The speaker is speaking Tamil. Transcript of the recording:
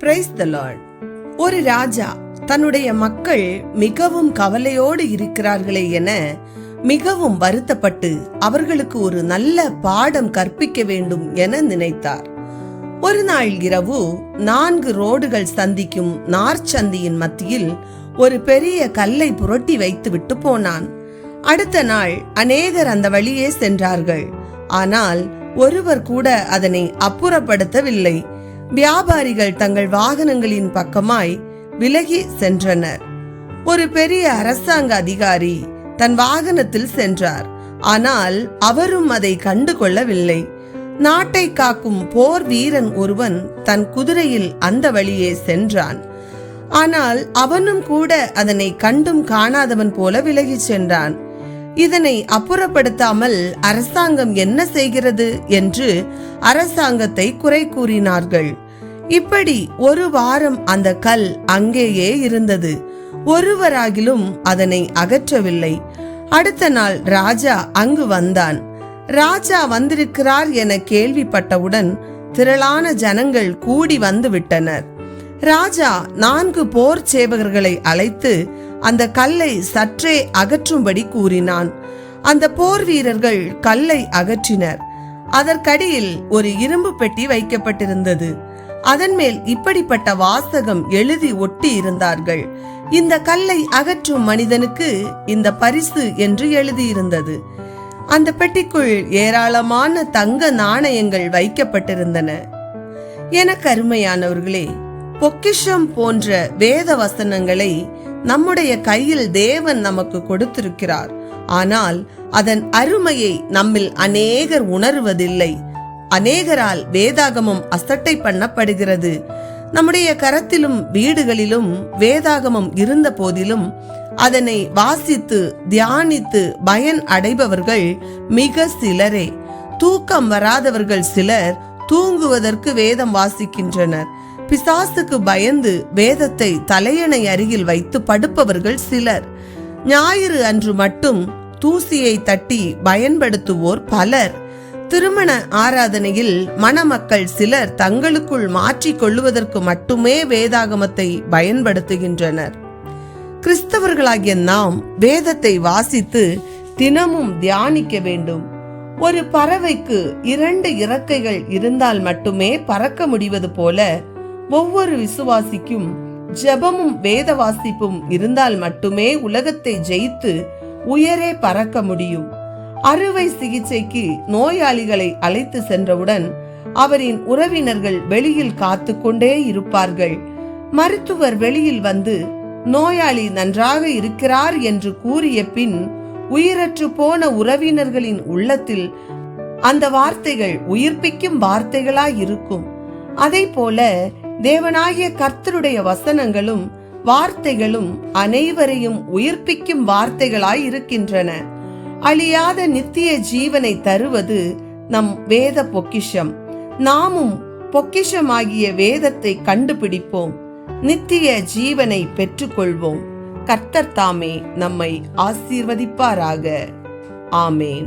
பிரைஸ் த லார்ட் ஒரு ராஜா தன்னுடைய மக்கள் மிகவும் கவலையோடு இருக்கிறார்களே என மிகவும் வருத்தப்பட்டு அவர்களுக்கு ஒரு நல்ல பாடம் கற்பிக்க வேண்டும் என நினைத்தார். ஒரு நாள் இரவு நான்கு ரோடுகள் சந்திக்கும் நார்ச்சந்தியின் மத்தியில் ஒரு பெரிய கல்லை புரட்டி வைத்துவிட்டு போனான். அடுத்த நாள் அநேகர் அந்த வழியே சென்றார்கள். ஆனால் ஒருவர் கூட அதனை அப்புறப்படுத்தவில்லை. வியாபாரிகள் தங்கள் வாகனங்களின் பக்கமாய் விலகி சென்றனர். ஒரு பெரிய அரசாங்க அதிகாரி தன் வாகனத்தில் சென்றார். ஆனால் அவரும் அதை கண்டு கொள்ளவில்லை நாட்டை காக்கும் போர் வீரன் ஒருவன் தன் குதிரையில் அந்த வழியே சென்றான். ஆனால் அவனும் கூட அதனை கண்டும் காணாதவன் போல விலகிச் சென்றான். இதனை அப்புறப்படுத்தாமல் அரசாங்கம் என்ன செய்கிறது என்று அரசாங்கத்தை குறை கூறினார்கள். இப்படி ஒரு வாரம் அந்த கல் அங்கேயே இருந்தது. ஒருவராகிலும் அதனை அகற்றவில்லை. அடுத்த நாள் ராஜா அங்கு வந்தான். ராஜா வந்திருக்கிறார் என கேள்விப்பட்டவுடன் திரளான ஜனங்கள் கூடி வந்து விட்டனர் ராஜா நான்கு போர் சேவகர்களை அழைத்து அந்த கல்லை சற்றே அகற்றும்படி கூறினான். அந்த போர் வீரர்கள் கல்லை அகற்றினர். அதற்கடியில் ஒரு இரும்பு பெட்டி வைக்கப்பட்டிருந்தது. அதன் மேல் இப்படிப்பட்ட வாசகம் எழுதி ஒட்டி இருந்தார்கள். இந்த கல்லை அகற்றும் மனிதனுக்கு இந்த பரிசு என்று எழுதியிருந்தது. அந்த பெட்டிக்குள் ஏராளமான தங்க நாணயங்கள் வைக்கப்பட்டிருந்தன. என கருமையானவர்களே பொக்கிஷம் போன்ற வேத வசனங்களை நம்முடைய கையில் தேவன் நமக்கு கொடுத்திருக்கிறார். ஆனால் அதன் அருமையை நம்மில் அநேகர் உணர்வதில்லை. அநேகரால் வேதாகமம் அசட்டை பண்ணப்படுகிறது. நம்முடைய கரத்திலும் வீடுகளிலும் வேதாகமம் இருந்த போதிலும் அதனை வாசித்து தியானித்து பயன் அடைபவர்கள் மிக சிலரே. தூக்கம் வராதவர்கள் சிலர் தூங்குவதற்கு வேதம் வாசிக்கின்றனர். பிசாசுக்கு பயந்து வேதத்தை தலையணை அருகில் வைத்து படுப்பவர்கள் சிலர். ஞாயிறு அன்று மட்டும் தூசியை தட்டி பயன்படுத்துவோர் பலர். திருமண ஆராதனையில் மணமக்கள் சிலர் தங்களுக்குள் மாற்றிக் கொள்ளுவதற்கு மட்டுமே வேதாகமத்தை பயன்படுத்துகின்றனர். கிறிஸ்தவர்களாகிய நாம் வேதத்தை வாசித்து தினமும் தியானிக்க வேண்டும். ஒரு பறவைக்கு இரண்டு இறக்கைகள் இருந்தால் மட்டுமே பறக்க முடிவது போல ஒவ்வொரு விசுவாசிக்கும் ஜெபமும் வேத வாசிப்பும் இருந்தால் மட்டுமே உலகத்தை ஜெயித்து உயரே பறக்க முடியும். அறுவை சிகிச்சைக்கு நோயாளிகளை அழைத்து சென்றவுடன் அவரின் உறவினர்கள் வெளியில் காத்து கொண்டே இருப்பார்கள். மருத்துவர் வெளியில் வந்து நோயாளி நன்றாக இருக்கிறார் என்று கூறிய பின் உயிரற்று போன உறவினர்களின் உள்ளத்தில் அந்த வார்த்தைகள் உயிர்ப்பிக்கும் வார்த்தைகளாய் இருக்கும். அதை போல தேவனாகிய கர்த்தருடைய வசனங்களும் வார்த்தைகளும் அனைவரையும் உயிர்ப்பிக்கும் வார்த்தைகளாய் இருக்கின்றன அழியாத நித்திய ஜீவனை தருவது நம் வேத பொக்கிஷம். நாமும் பொக்கிஷமாகிய வேதத்தை கண்டுபிடிப்போம். நித்திய ஜீவனை பெற்றுக்கொள்வோம். கர்த்தர் தாமே நம்மை ஆசீர்வதிப்பாராக. ஆமேன்.